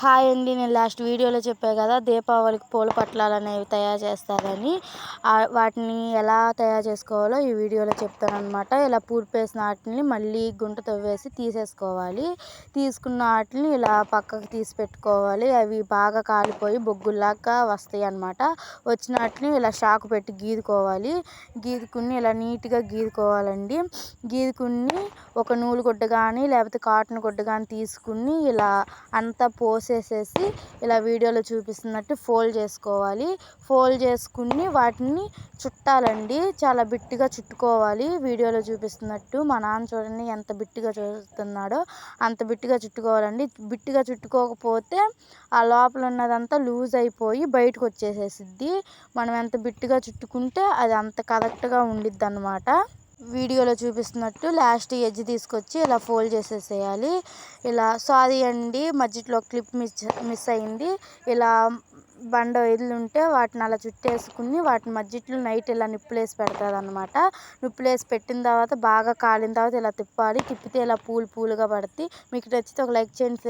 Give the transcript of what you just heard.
Hi అండి నేను last వీడియోలో చెప్పాను కదా దీపావళికి పూల పట్లాలు అనేవి తయారు చేస్తారని. వాటిని ఎలా తయారు చేసుకోవాలో ఈ వీడియోలో చెప్తాను అనమాట ఇలా పూర్పేసిన వాటిని మళ్ళీ గుంట తవ్వేసి తీసేసుకోవాలి. తీసుకున్న వాటిని ఇలా పక్కకు తీసి పెట్టుకోవాలి. అవి బాగా కాలిపోయి బొగ్గుల్లాగా వస్తాయి అనమాట వచ్చిన వాటిని ఇలా షాకు పెట్టి గీదుకోవాలి. గీదుకుని ఇలా నీట్గా గీదుకోవాలండి. గీదుకుని ఒక నూలు గుడ్డ కానీ లేకపోతే కాటన్ గుడ్డ కానీ తీసుకుని ఇలా అంతా పోసేసేసి ఇలా వీడియోలో చూపిస్తున్నట్టు ఫోల్డ్ చేసుకోవాలి. ఫోల్డ్ చేసుకుని వాటిని చుట్టాలండి. చాలా బిట్టిగా చుట్టుకోవాలి. వీడియోలో చూపిస్తున్నట్టు మా నాన్న చూడండి ఎంత బిట్టిగా చూస్తున్నాడో అంత బిట్టిగా చుట్టుకోవాలండి. బిట్టిగా చుట్టుకోకపోతే ఆ లోపల ఉన్నదంతా లూజ్ అయిపోయి బయటకు వచ్చేసేసిద్ది. మనం ఎంత బిట్టిగా చుట్టుకుంటే అది అంత కరెక్ట్గా ఉండిద్ది అనమాట వీడియోలో చూపిస్తున్నట్టు లాస్ట్ ఎడ్జ్ తీసుకొచ్చి ఇలా ఫోల్డ్ చేసేసేయాలి. ఇలా సారీ అండి మధ్యలో క్లిప్ మిస్ మిస్ అయింది. ఇలా బండ ఇల్లు ఉంటే వాటిని అలా చుట్టేసుకుని వాటి మధ్యలో నైట్ ఇలా నిప్పులేసి పెడతారు అనమాట నిప్పులేసి పెట్టిన తర్వాత బాగా కాలిన తర్వాత ఇలా తిప్పాలి. తిప్పితే ఇలా పూలు పూలుగా పడుతుంది మీకు నచ్చితే ఒక లైక్ చేయండి